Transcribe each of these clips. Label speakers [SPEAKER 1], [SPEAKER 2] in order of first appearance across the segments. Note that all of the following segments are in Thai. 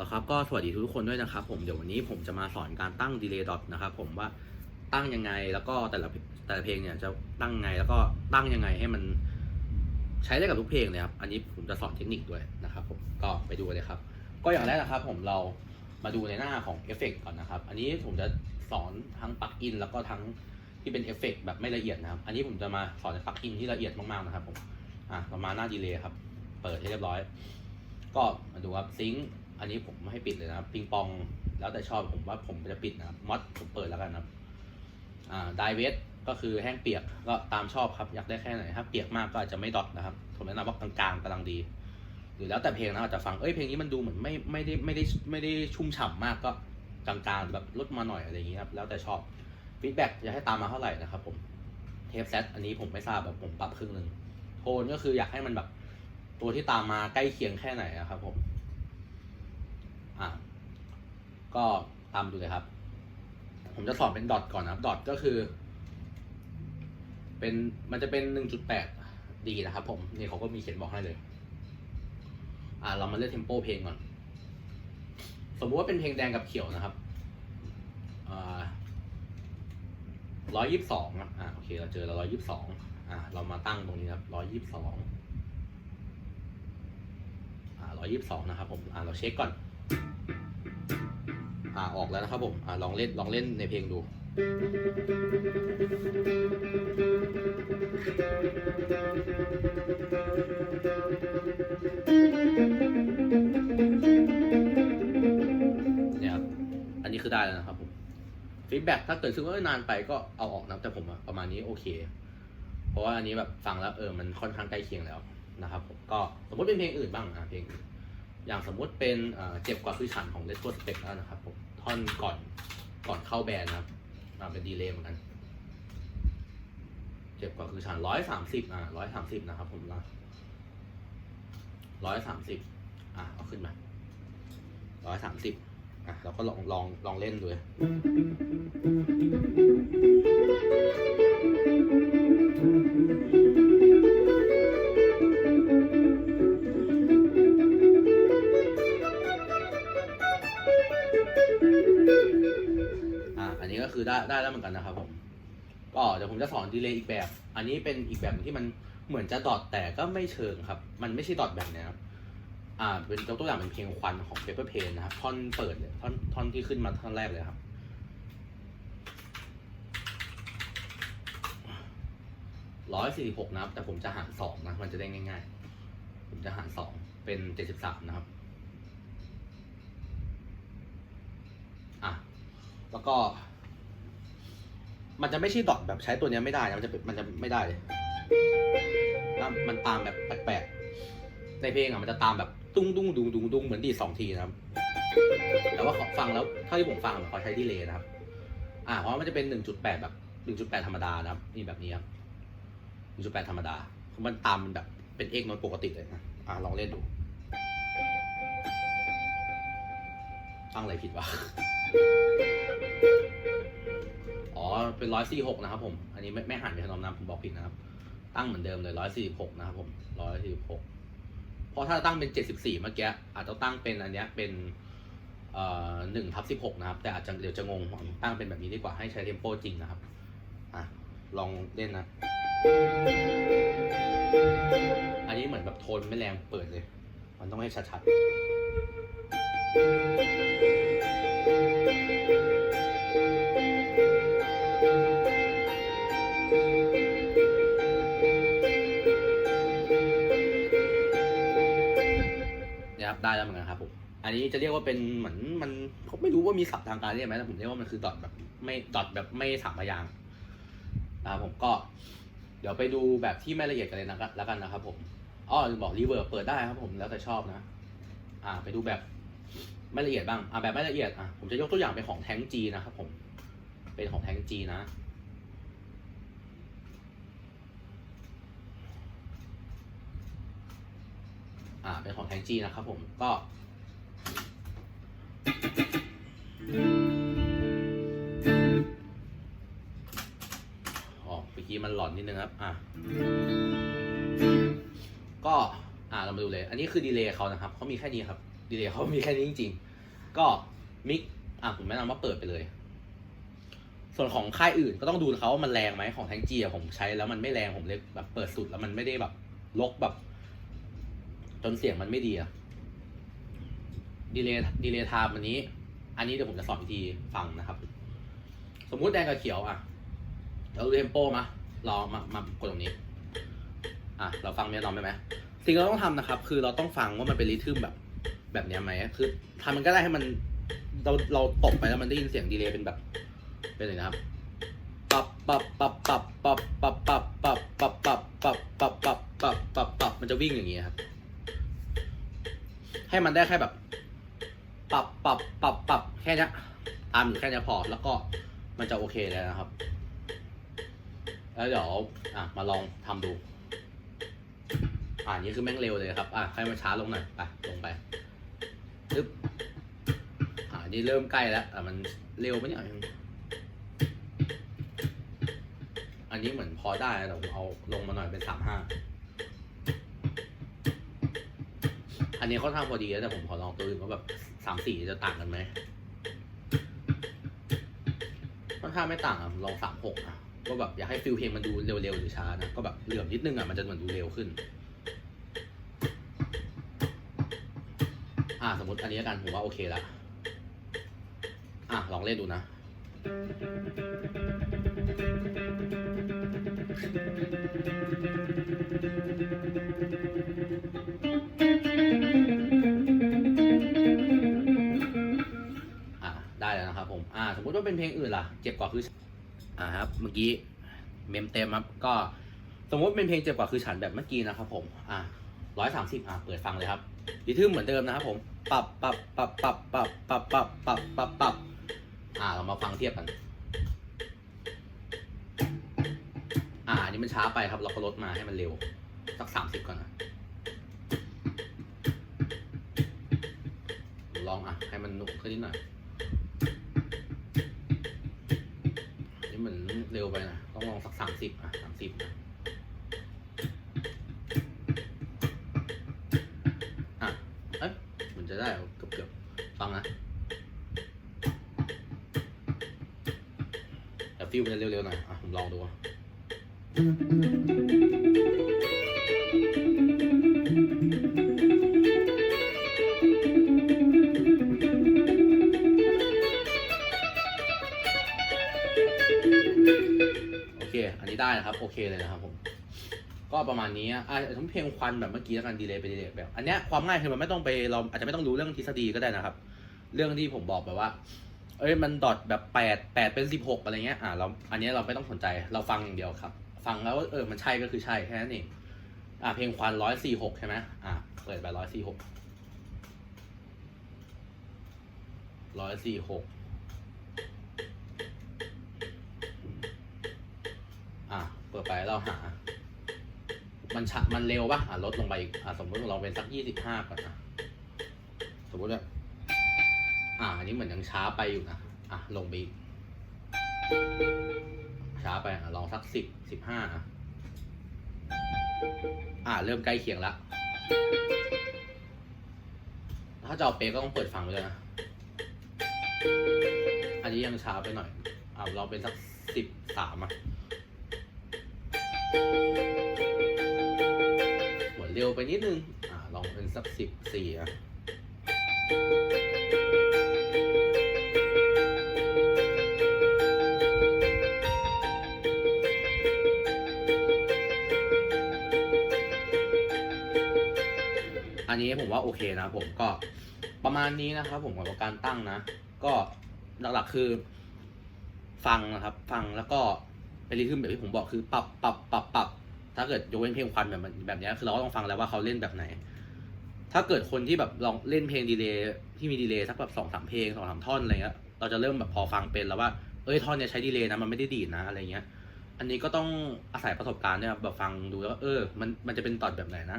[SPEAKER 1] แล้วครับก็สวัสดีทุกคนด้วยนะครับผมเดี๋ยววันนี้ผมจะมาสอนการตั้ง delay dot นะครับผมว่าตั้งยังไงแล้วก็แต่ละแต่ละเพลงเนี่ยจะตั้งไงแล้วก็ตั้งยังไงให้มันใช้ได้กับทุกเพลงเลยครับอันนี้ผมจะสอนเทคนิคด้วยนะครับผมก็ไปดูเลยครับ ก็อย่างแรกนะครับผมเรามาดูในหน้าของเอฟเฟกก่อนนะครับ อันนี้ผมจะสอนทั้งปลั๊กอินแล้วก็ทั้งที่เป็นเอฟเฟกแบบไม่ละเอียดนะครับ อันนี้ผมจะมาสอนในปลั๊กอินที่ละเอียดมากๆนะครับผมอะเรามาหน้าดีเลย์ครับ เปิดให้เรียบร้อย ก็มาดูครับซิงค์ อันนี้ผมไม่ให้ปิดเลยนะครับปิงปองแล้วแต่ชอบผมว่าผมจะปิดนะครับมอดผมเปิดแล้วกันนะครับอ่าไดเวทก็คือแห้งเปียกก็ตามชอบครับ อยากได้แค่ไหนถ้าเปียกมากก็อาจจะไม่ดอทนะครับผมแนะนำว่ากลางๆกำลังดี หรือแล้วแต่เพลงนะอาจจะฟังเอ้ยเพลงนี้มันดูเหมือนไม่ไม่ได้ไม่ได้ไม่ได้ชุ่มฉ่ำมากก็กลางๆแบบลดมาหน่อยอะไรอย่างนี้ครับแล้วแต่ชอบฟีดแบ็กจะให้ตามมาเท่าไหร่นะครับผมเทปเซตอันนี้ผมไม่ทราบแบบผมปรับครึ่งหนึ่งโทนก็คืออยากให้มันแบบตัวที่ตามมาใกล้เคียงแค่ไหนอะครับผม ก็ตามดูเลยครับ ผมจะสอนเป็นดอทก่อนนะครับ ดอทก็คือ เป็นมันจะเป็นหนึ่งจุดแปดดีนะครับผม นี่เขาก็มีเขียนบอกให้เลย อะเรามาเลือกเทมโปเพลงก่อน สมมุติว่าเป็นเพลงแดงกับเขียวนะครับอ่าร้อยยี่สิบสองอะโอเค เราเจอเราร้อยยี่สิบสองอะเรามาตั้งตรงนี้ครับร้อยยี่สิบสองอ่าร้อยยี่สิบสองนะครับผม อ่า เราเช็คก่อน อ่าออกแล้วนะครับผมอ่าลองเล่นลองเล่นในเพลงดู เนี่ยครับ อันนี้คือได้แล้วนะครับผมฟีดแบ็ถ้าเกิดซึ่งว่านานไปก็เอาออกนะแต่ผมประมาณนี้โอเค เพราะว่าอันนี้แบบฟังแล้วเออมันค่อนข้างใกล้เคียงแล้วนะครับผมก็สมมติเป็นเพลงอื่นบ้างอะเพลงอย่างสมมติเป็นเจ็บกว่าคือฉันของ Let's Go Step แล้วนะครับผม ท่อนก่อนก่อนเข้าแบรนด์นะครับมาเป็นดีเลย์เหมือนกัน เจ็บกว่าคือฉันร้อยสามสิบอะร้อยสามสิบนะครับ ผมนะร้อยสามสิบอะเอาขึ้นมาร้อยสามสิบอะเราก็ลองลองลองเล่นดู ดีเลย์อีกแบบ อันนี้เป็นอีกแบบที่มันเหมือนจะดอทแต่ก็ไม่เชิงครับ มันไม่ใช่ดอทแบบนี้ครับอ่าเป็นยกตัวอย่างเป็นเพลงควันของ Paper Plane นะครับท่อนเปิดเลยท่อนท่อนที่ขึ้นมาท่อนแรกเลยครับ ร้อยสี่สิบหกนะครับ แต่ผมจะหารสองนะ มันจะได้ง่าย ๆ ผมจะหารสองเป็นเจ็ดสิบสามนะครับ อะ แล้วก็ มันจะไม่ใช่ดอทแบบใช้ตัวนี้ไม่ได้นะมันจะมันจะไม่ได้เลยแล้วมันตามแบบแปลกๆในเพลงอะมันจะตามแบบตุ้งตุ้งดุงดุงดุงเหมือนดีสองทีนะครับ แต่ว่าเขาฟังแล้วเท่าที่ผมฟังเขาใช้ดีเลย์นะครับ อ่าเพราะมันจะเป็นหนึ่งจุดแปดแบบหนึ่งจุดแปดธรรมดานะครับนี่แบบนี้ครับหนึ่งจุดแปดธรรมดามันตามมันแบบเป็นเอกโนตปกติเลยนะอ่าลองเล่นดูตั้งอะไรผิดวะ เป็นร้อยสี่หกนะครับ ผม อันนี้ไม่ไม่หันไปทางนามผมบอกผิดนะครับ ตั้งเหมือนเดิมเลยร้อยสี่หกนะครับ ผมร้อยสี่หกเพราะถ้าตั้งเป็นเจ็ดสิบสี่เมื่อกี้อาจจะตั้งเป็นอันเนี้ยเป็นเอ่อหนึ่งทับสิบหกนะครับ แต่อาจจะเดี๋ยวจะงงตั้งเป็นแบบนี้ดีกว่าให้ใช้เทมโปจริงนะครับ อะ ลองเล่นนะ อันนี้เหมือนแบบโทนไม่แรงเปิดเลย มันต้องให้ชัดๆ ได้แล้วเหมือนกันครับผม อันนี้จะเรียกว่าเป็นเหมือนมันผมไม่รู้ว่ามีศัพท์ทางการเรียกไหมแต่ผมเรียกว่ามันคือดอทแบบไม่ดอทแบบไม่สามพยางนะครับผมก็เดี๋ยวไปดูแบบที่ไม่ละเอียดกันเลยนะครับแล้วกันนะครับผมอ้อบอกรีเวิร์เปิดได้ครับผมแล้วแต่ชอบนะ อ่า ไปดูแบบไม่ละเอียดบ้าง อ่าแบบไม่ละเอียด อะผมจะยกตัวอย่างเป็นของแท้งจีนะครับผม เป็นของแท้งจีนะ อ่าเป็นของแทงจีนะครับผมก็อ๋อเมื่อกี้มันหลอนนิดนึงครับ อะ ก็ อ่าเรามาดูเลย อันนี้คือดีเลย์เขานะครับ เขามีแค่นี้ครับ ดีเลย์เขามีแค่นี้จริง ๆ ก็มิก อะผมแนะนำว่าเปิดไปเลย ส่วนของค่ายอื่นก็ต้องดูเขาว่ามันแรงไหมของแทงจีอะผมใช้แล้วมันไม่แรง ผมเลยแบบเปิดสุดแล้วมันไม่ได้แบบลกแบบ จนเสียงมันไม่ดีอะดีเลย์ดีเลย์ไทม์อันนี้ อันนี้เดี๋ยวผมจะสอนวิธีฟังนะครับ สมมุติแดงกับเขียวอะเราดูเทมโปมาเรามามากดตรงนี้ อะ เราฟังเมลอนได้ไหมสิ่งที่เราต้องทำนะครับ คือเราต้องฟังว่ามันเป็นริทึมแบบ แบบนี้ไหมคือทำมันก็ได้ให้มันเราเราตบไปแล้วมันได้ยินเสียงดีเลย์เป็นแบบ เป็นเลยนะครับปับปับปับปับปับปับปับปับปับปับปับปับปับปับปับปับมันจะวิ่งอย่างนี้ครับ ให้มันได้แค่แบบ ปรับปรับปรับปรับแค่นี้ตามอยู่แค่นี้พอ แล้วก็มันจะโอเคแล้วนะครับ แล้วเดี๋ยวอะมาลองทำดู อ่านี่คือแม่งเร็วเลยครับ อะให้มันช้าลงหน่อยไปลงไปปึ๊บอ่านี่เริ่มใกล้แล้วแต่มันเร็วไหมเนี่ยอันนี้เหมือนพอได้แต่ผมเอาลงมาหน่อยเป็นสามห้า อันนี้ค่อนข้างพอดีแล้วแต่ผมขอลองตัวอื่นว่าแบบสามสี่จะต่างกันไหมค่อนข้างไม่ต่างอะลองสามหกอะว่าแบบอยากให้ฟิลเพลงมันดูเร็วๆหรือช้านะก็แบบเหลื่อมนิดนึงอะมันจะเหมือนดูเร็วขึ้น อ่าสมมติอันนี้ละกันผมว่าโอเคล้วอะลองเล่นดูนะ ติว่าเป็นเพลงอื่นล่ะ เจ็บกว่าคืออ่าครับ เมื่อกี้เมมเต็มครับ ก็สมมติเป็นเพลงเจ็บกว่าคือฉันแบบเมื่อกี้นะครับ ผม อ่าร้อยสามสิบอะเปิดฟังเลยครับดีทึมเหมือนเดิมนะครับ ผม ปรับปรับปรับปรับปรับปรับปรับปรับปรับปรับอ่าเรามาฟังเทียบกัน อ่าอันนี้มันช้าไปครับ เราก็ลดมาให้มันเร็ว สักสามสิบก่อนนะลองอะ ให้มันนุ่มขึ้นนิดหน่อย นี่เหมือนเร็วไปนะ ต้องลองสักสามสิบอะสามสิบอะ เอ๊ะเหมันจะได้เกือบเกือบๆฟังนะ แต่ฟิลมันจะเร็วๆหน่อย อะ ผมลองดูอะ ได้นะครับ โอเคเลยนะครับผม ก็ประมาณนี้อะอะทั้งเพลงควันแบบเมื่อกี้แล้วกันดีเลยไปดีเลยแบบ อันเนี้ยความง่ายคือมันไม่ต้องไปเราอาจจะไม่ต้องรู้เรื่องทฤษฎีก็ได้นะครับ เรื่องที่ผมบอกแบบว่า เอ้ยมันดอทแบบแปดแปดเป็นสิบหกอะไรเงี้ยอะเราอันเนี้ยเราไม่ต้องสนใจเราฟังอย่างเดียวครับ ฟังแล้วเออมันใช่ก็คือใช่แค่นั้นเองอะเพลงควันร้อยสี่หกใช่ไหมอะเปิดไปร้อยสี่หกร้อยสี่หก อะเปิดไปเราหา มันชะมันเร็วปะอะลดลงไปอีกอะสมมติเราเป็นสักยี่สิบห้าก่อนนะสมมติว่าอะอันนี้เหมือนยังช้าไปอยู่นะอะลงไปอีกช้าไปอะลองสักสิบสิบห้าอะเริ่มใกล้เคียงแล้วถ้าจะเอาเปกก็ต้องเปิดฟังไปเลยนะอันนี้ยังช้าไปหน่อยอะเราเป็นสักสิบสามอะ หัวเร็วไปนิดนึงอ่าลองเป็นสักสิบสี่อะอันนี้ผมว่าโอเคนะผมก็ประมาณนี้นะครับผมกับการตั้งนะ ก็หลักๆคือ ฟังนะครับ ฟังแล้วก็ เป็นริทึมแบบที่ผมบอกคือปรับปรับปรับปรับถ้าเกิดยกเว้นเพลงควันแบบมันแบบนี้คือเราก็ต้องฟังแล้วว่าเขาเล่นแบบไหน ถ้าเกิดคนที่แบบลองเล่นเพลงดีเลย์ที่มีดีเลย์สักแบบสองสามเพลงสองสามท่อนอะไรเงี้ยเราจะเริ่มแบบพอฟังเป็นแล้วว่าเอ้ยท่อนเนี้ยใช้ดีเลย์นะมันไม่ได้ดีดนะอะไรเงี้ย อันนี้ก็ต้องอาศัยประสบการณ์เนี่ยแบบฟังดูแล้วเออมันมันจะเป็นตอนแบบไหนนะ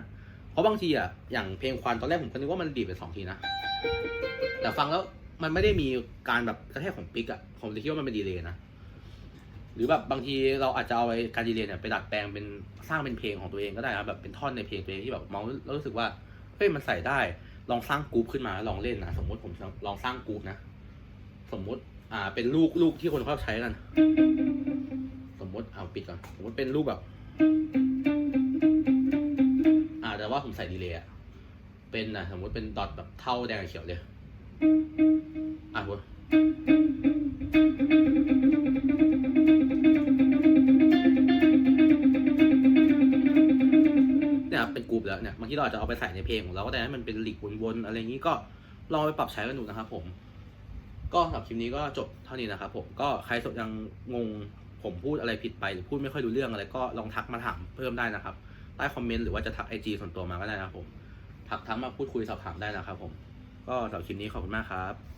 [SPEAKER 1] เพราะบางทีอะอย่างเพลงควันตอนแรกผมก็นึกว่ามันดีดไปสองทีนะ แต่ฟังแล้วมันไม่ได้มีการแบบกระแทกของปิกอะผมเลยคิดว่ามันเป็นดีเลย์นะ หรือแบบบางทีเราอาจจะเอาไอ้การดีเลย์เนี่ยไปดัดแปลงเป็นสร้างเป็นเพลงของตัวเองก็ได้ครับแบบเป็นท่อนในเพลงตัวเองที่แบบเมาแล้วรู้สึกว่าเฮ้ยมันใส่ได้ลองสร้างกรุ๊ปขึ้นมาแล้วลองเล่นนะสมมติผมลองสร้างกรุ๊ปนะ สมมติอ่าเป็นลูกลูกที่คนเขาใช้กัน สมมติเอาปิดก่อนสมมติเป็นลูกแบบ อ่าแต่ว่าผมใส่ดีเลย์อะเป็นนะสมมติเป็นดอทแบบเท่าแดงเขียวเลยอะเว้ เนี่ยบางทีเราอาจจะเอาไปใส่ในเพลงของเราก็ได้ให้มันเป็นหลีกวนๆอะไรอย่างนี้ก็ลองไปปรับใช้กันดูนะครับ ผม ก็สำหรับคลิปนี้ก็จบเท่านี้นะครับ ผมก็ใครสนยังงงผมพูดอะไรผิดไปหรือพูดไม่ค่อยรู้เรื่องอะไรก็ลองทักมาถามเพิ่มได้นะครับใต้คอมเมนต์หรือว่าจะทักไอจีส่วนตัวมาก็ได้นะครับผมทักทักมาพูดคุยสอบถามได้นะครับ ผม ก็สำหรับคลิปนี้ขอบคุณมากครับ